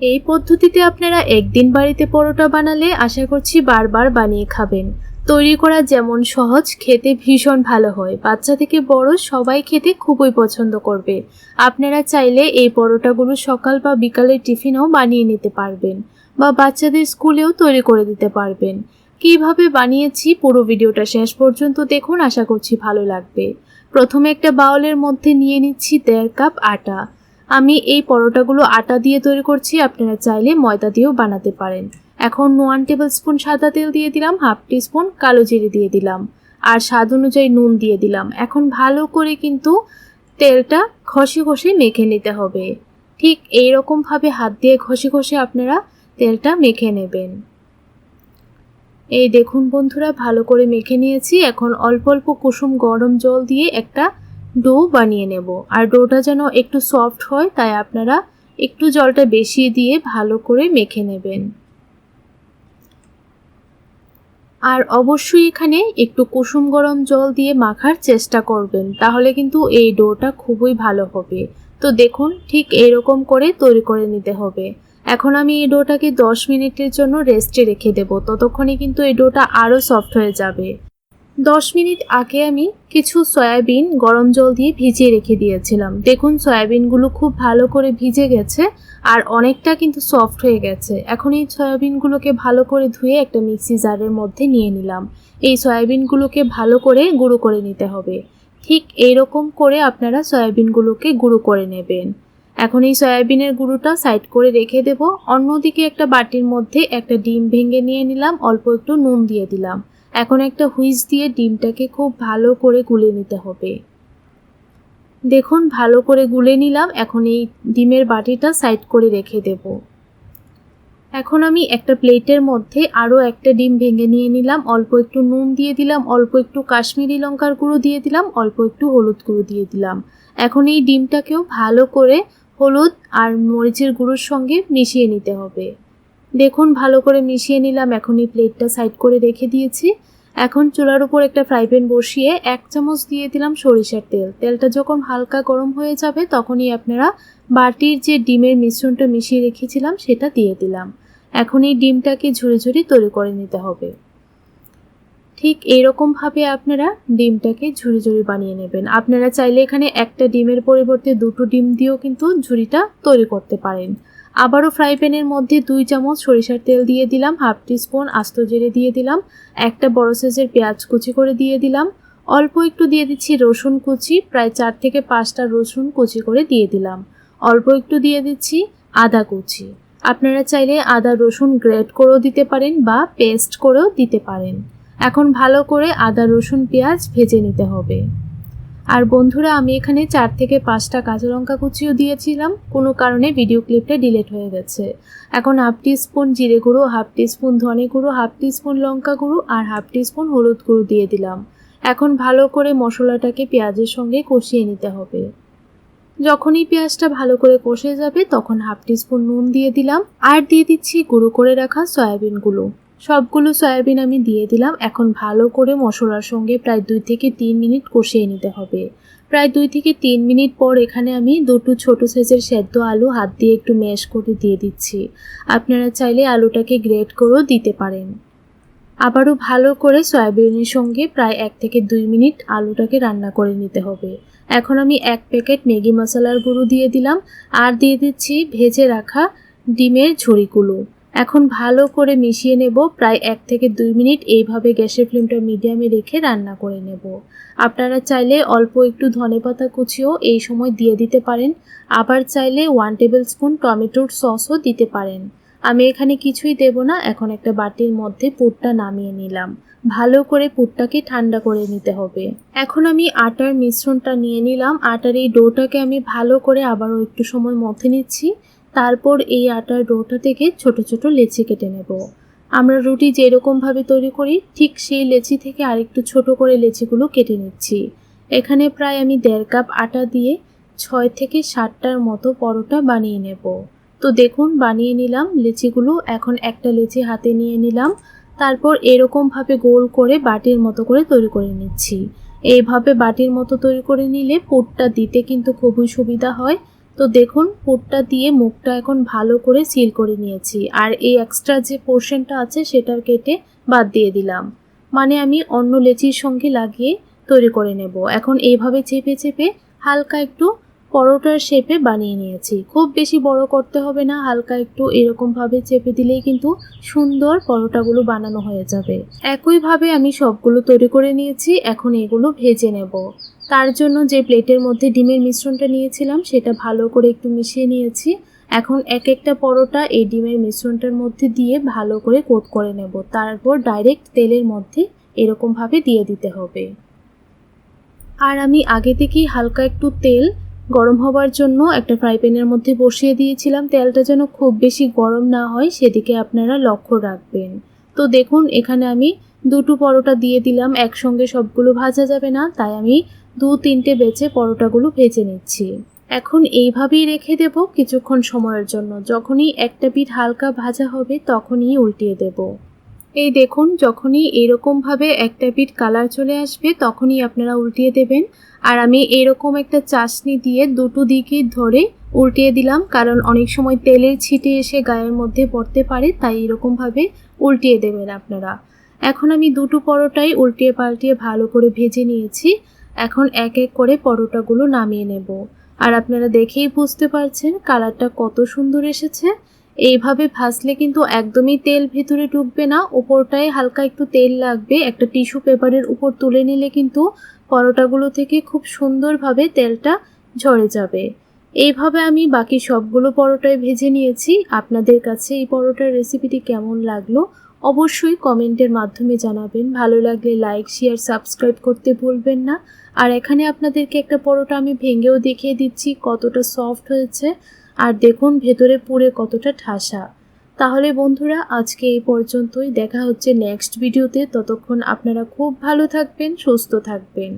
এই পদ্ধতিতে আপনারা একদিন বাড়িতে পরোটা বানালে আশা করছি বারবার বানিয়ে খাবেন। তৈরি করা যেমন সহজ, খেতে ভীষণ ভালো হয়। বাচ্চা থেকে বড় সবাই খেতে খুবই পছন্দ করবে। আপনারা চাইলে এই পরোটাগুলো সকাল বা বিকালের টিফিনেও বানিয়ে নিতে পারবেন বা বাচ্চাদের স্কুলেও তৈরি করে দিতে পারবেন। কীভাবে বানিয়েছি পুরো ভিডিওটা শেষ পর্যন্ত দেখুন, আশা করছি ভালো লাগবে। প্রথমে একটা বাউলের মধ্যে নিয়ে নিচ্ছি দেড় কাপ আটা। আমি এই পরোটাগুলো আটা দিয়ে তৈরি করছি, আপনারা চাইলে ময়দা দিয়েও বানাতে পারেন। এখন ওয়ান টেবিল স্পুন সাদা তেল দিয়ে দিলাম হাফ টি স্পুন কালো জিরে দিয়ে দিলাম, আর স্বাদ অনুযায়ী নুন দিয়ে দিলাম। এখন ভালো করে কিন্তু তেলটা ঘষে ঘষে মেখে নিতে হবে। ঠিক এই রকমভাবে হাত দিয়ে ঘষে ঘষে আপনারা তেলটা মেখে নেবেন। এই দেখুন বন্ধুরা, ভালো করে মেখে নিয়েছি। এখন অল্প অল্প কুসুম গরম জল দিয়ে একটা ডো বানিয়ে নেব। আর ডোটা যেন একটু সফট হয়, তাই আপনারা একটু জলটা বেশি দিয়ে ভালো করে মেখে নেবেন। আর অবশ্যই এখানে একটু কুসুম গরম জল দিয়ে মাখার চেষ্টা করবেন, তাহলে কিন্তু এই ডোটা খুবই ভালো হবে। তো দেখুন, ঠিক এরকম করে তৈরি করে নিতে হবে। এখন আমি এই ডোটাকে 10 মিনিটের জন্য রেস্টে রেখে দেব, ততক্ষণে কিন্তু এই ডোটা আরও সফট হয়ে যাবে। 10 মিনিট আগে আমি কিছু সয়াবিন গরম জল দিয়ে ভিজিয়ে রেখে দিয়েছিলাম। দেখুন, সয়াবিনগুলো খুব ভালো করে ভিজে গেছে আর অনেকটা কিন্তু সফট হয়ে গেছে। এখন এই সয়াবিনগুলোকে ভালো করে ধুয়ে একটা মিক্সি জারের মধ্যে নিয়ে নিলাম। এই সয়াবিনগুলোকে ভালো করে গুঁড়ো করে নিতে হবে। ঠিক এইরকম করে আপনারা সয়াবিনগুলোকে গুঁড়ো করে নেবেন। এখন এই সয়াবিনের গুঁড়োটা সাইড করে রেখে দেব। অন্যদিকে একটা বাটির মধ্যে একটা ডিম ভেঙে নিয়ে নিলাম। অল্প একটু নুন দিয়ে দিলাম। এখন একটা হুইস দিয়ে ডিমটাকে খুব ভালো করে গুলে নিতে হবে। দেখুন, ভালো করে গুলে নিলাম, এখন এই ডিমের বাটিটা সাইড করে রেখে দেব। এখন আমি একটা প্লেটের মধ্যে আরও একটা ডিম ভেঙে নিয়ে নিলাম, অল্প একটু নুন দিয়ে দিলাম, অল্প একটু কাশ্মীরি লঙ্কার গুঁড়ো দিয়ে দিলাম, অল্প একটু হলুদ গুঁড়ো দিয়ে দিলাম। এখন এই ডিমটাকেও ভালো করে হলুদ আর মরিচের গুঁড়োর সঙ্গে মিশিয়ে নিতে হবে। দেখুন, ভালো করে মিশিয়ে নিলাম। এখন এই প্লেটটা সাইড করে রেখে দিয়েছি। এখন চুলার উপর একটা ফ্রাই প্যান বসিয়ে এক চামচ দিয়ে দিলাম সরিষার তেল। তেলটা যখন হালকা গরম হয়ে যাবে, তখনই আপনারা বাটির যে ডিমের মিশ্রণটা মিশিয়ে রেখেছিলাম, সেটা দিয়ে দিলাম। এখন এই ডিমটাকে ঝুড়ি ঝুড়ি তৈরি করে নিতে হবে। ঠিক এইরকমভাবে আপনারা ডিমটাকে ঝুড়ি ঝুড়ি বানিয়ে নেবেন। আপনারা চাইলে এখানে একটা ডিমের পরিবর্তে দুটো ডিম দিয়েও কিন্তু ঝুড়িটা তৈরি করতে পারেন। আবারও ফ্রাই প্যানের মধ্যে দুই চামচ সরিষার তেল দিয়ে দিলাম, হাফ টিস্পুন আস্ত জিরে দিয়ে দিলাম, একটা বড় সাইজের পেঁয়াজ কুচি করে দিয়ে দিলাম, অল্প একটু দিয়ে দিচ্ছি রসুন কুচি, প্রায় চার থেকে পাঁচটা রসুন কুচি করে দিয়ে দিলাম, অল্প একটু দিয়ে দিচ্ছি আদা কুচি। আপনারা চাইলে আদা রসুন গ্রেট করেও দিতে পারেন বা পেস্ট করেও দিতে পারেন। এখন ভালো করে আদা রসুন পেঁয়াজ ভেজে নিতে হবে। আর বন্ধুরা, আমি এখানে চার থেকে পাঁচটা কাঁচা লঙ্কা কুচিও দিয়েছিলাম। কোনো কারণে ভিডিও ক্লিপটা ডিলিট হয়ে গেছে। এখন হাফ টি স্পুন জিরে গুঁড়ো হাফ টি স্পুন ধনে গুঁড়ো হাফ টি স্পুন লঙ্কা গুঁড়ো আর হাফ টি স্পুন হলুদ গুঁড়ো দিয়ে দিলাম। এখন ভালো করে মশলাটাকে পেঁয়াজের সঙ্গে কষিয়ে নিতে হবে। যখনই পেঁয়াজটা ভালো করে কষে যাবে, তখন হাফ টি স্পুন নুন দিয়ে দিলাম। আর দিয়ে দিচ্ছি গুঁড়ো করে রাখা সয়াবিনগুলো। সবগুলো সয়াবিন আমি দিয়ে দিলাম। এখন ভালো করে মশলার সঙ্গে প্রায় দুই থেকে তিন মিনিট কষিয়ে নিতে হবে। প্রায় দুই থেকে তিন মিনিট পর এখানে আমি দুটো ছোট সাইজের সেদ্ধ আলু হাত দিয়ে একটু ম্যাশ করে দিয়ে দিচ্ছি। আপনারা চাইলে আলুটাকে গ্রেট করেও দিতে পারেন। আবারও ভালো করে সয়াবিনের সঙ্গে প্রায় এক থেকে দুই মিনিট আলুটাকে রান্না করে নিতে হবে। এখন আমি এক প্যাকেট ম্যাগি মশলার গুঁড়ো দিয়ে দিলাম। আর দিয়ে দিচ্ছি ভেজে রাখা ডিমের ঝুড়িগুলো। এখন ভালো করে মিশিয়ে নেব, প্রায় এক থেকে দুই মিনিট। এইভাবে গ্যাসের ফ্লেমটা মিডিয়ামে রেখে রান্না করে নেব। আপনারা চাইলে অল্প একটু ধনেপাতা কুচিও এই সময় দিয়ে দিতে পারেন। আবার চাইলে ওয়ান টেবিল স্পুন টমেটোর সসও দিতে পারেন। আমি এখানে কিছুই দেব না, এখন একটা বাটির মধ্যে পুরটা নামিয়ে নিলাম। ভালো করে পুরটাকে ঠান্ডা করে নিতে হবে। এখন আমি আটার মিশ্রণটা নিয়ে নিলাম। আটার এই ডোটাকে আমি ভালো করে আবারও একটু সময় মথে নিচ্ছি। তারপর এই আটার ডোটা থেকে ছোট ছোট লেচি কেটে নেব। আমরা রুটি যেরকমভাবে তৈরি করি, ঠিক সেই লেচি থেকে আরেকটু ছোট করে লেচিগুলো কেটে নিচ্ছি। এখানে প্রায় আমি দেড় কাপ আটা দিয়ে ছয় থেকে সাতটার মতো পরোটা বানিয়ে নেব। তো দেখুন, বানিয়ে নিলাম লেচিগুলো। এখন একটা লেচি হাতে নিয়ে নিলাম। তারপর এরকমভাবে গোল করে বাটির মতো করে তৈরি করে নিচ্ছি। এইভাবে বাটির মতো তৈরি করে নিলে পুরটা দিতে কিন্তু খুবই সুবিধা হয়। তো দেখুন, পুরটা দিয়ে মুখটা এখন ভালো করে সিল করে নিয়েছি। আর এই এক্সট্রা যে পোর্শনটা আছে সেটার কেটে বাদ দিয়ে দিলাম। মানে আমি অন্য লেচির সঙ্গে লাগিয়ে তৈরি করে নেব। এখন এইভাবে চেপে চেপে হালকা একটু পরোটার শেপে বানিয়ে নিয়েছি। খুব বেশি বড় করতে হবে না, হালকা একটু এরকমভাবে চেপে দিলেই কিন্তু সুন্দর পরোটাগুলো বানানো হয়ে যাবে। একইভাবে আমি সবগুলো তৈরি করে নিয়েছি, এখন এগুলো ভেজে নেব। তার জন্য যে প্লেটের মধ্যে ডিমের মিশ্রণটা নিয়েছিলাম, সেটা ভালো করে একটু মিশিয়ে নিয়েছি। এখন এক একটা পরোটা এই ডিমের মিশ্রণটার মধ্যে দিয়ে ভালো করে কোট করে নেব। তারপর ডাইরেক্ট তেলের মধ্যে এরকমভাবে দিয়ে দিতে হবে। আর আমি আগে থেকেই হালকা একটু তেল গরম হবার জন্য একটা ফ্রাই প্যানের মধ্যে বসিয়ে দিয়েছিলাম। তেলটা যেন খুব বেশি গরম না হয়, সেদিকে আপনারা লক্ষ্য রাখবেন। তো দেখুন, এখানে আমি দুটো পরোটা দিয়ে দিলাম। একসঙ্গে সবগুলো ভাজা যাবে না, তাই আমি দু তিনটে বেচে পরোটাগুলো ভেজে নিচ্ছি। এখন এইভাবেই রেখে দেব কিছুক্ষণ সময়ের জন্য। যখনই একটা পিঠ হালকা ভাজা হবে, তখনই উল্টিয়ে দেব। এই দেখুন, যখনই এরকমভাবে একটা পিঠ কালার চলে আসবে, তখনই আপনারা উল্টিয়ে দেবেন। আর আমি এরকম একটা চাশনি দিয়ে দুটো দিকে ধরে উল্টিয়ে দিলাম, কারণ অনেক সময় তেলের ছিটে এসে গায়ের মধ্যে পড়তে পারে, তাই এরকমভাবে উল্টিয়ে দেবেন আপনারা। এখন আমি দুটো পরোটাই উল্টিয়ে পাল্টিয়ে ভালো করে ভেজে নিয়েছি। এখন এক এক করে পরোটাগুলো নামিয়ে নেব। আর আপনারা দেখেই বুঝতে পারছেন কালারটা কত সুন্দর এসেছে। এইভাবে ভাজলে কিন্তু একদমই তেল ভেতরে ঢুকবে না, ওপরটায় হালকা একটু তেল লাগবে। একটা টিস্যু পেপারের উপর তুলে নিলে কিন্তু পরোটাগুলো থেকে খুব সুন্দরভাবে তেলটা ঝরে যাবে। এইভাবে আমি বাকি সবগুলো পরোটায় ভেজে নিয়েছি। আপনাদের কাছে এই পরোটার রেসিপিটি কেমন লাগল অবশ্যই কমেন্টের মাধ্যমে জানাবেন। ভালো লাগলে লাইক, শেয়ার, সাবস্ক্রাইব করতে ভুলবেন না। আর এখানে আপনাদেরকে একটা পরোটা আমি ভেঙেও দেখিয়ে দিচ্ছি, কতটা সফট হয়েছে। আর দেখুন, ভেতরে পুরে কতটা ঠাসা। তাহলে বন্ধুরা, আজকে এই পর্যন্তই। দেখা হচ্ছে নেক্সট ভিডিওতে ততক্ষণ আপনারা খুব ভালো থাকবেন, সুস্থ থাকবেন।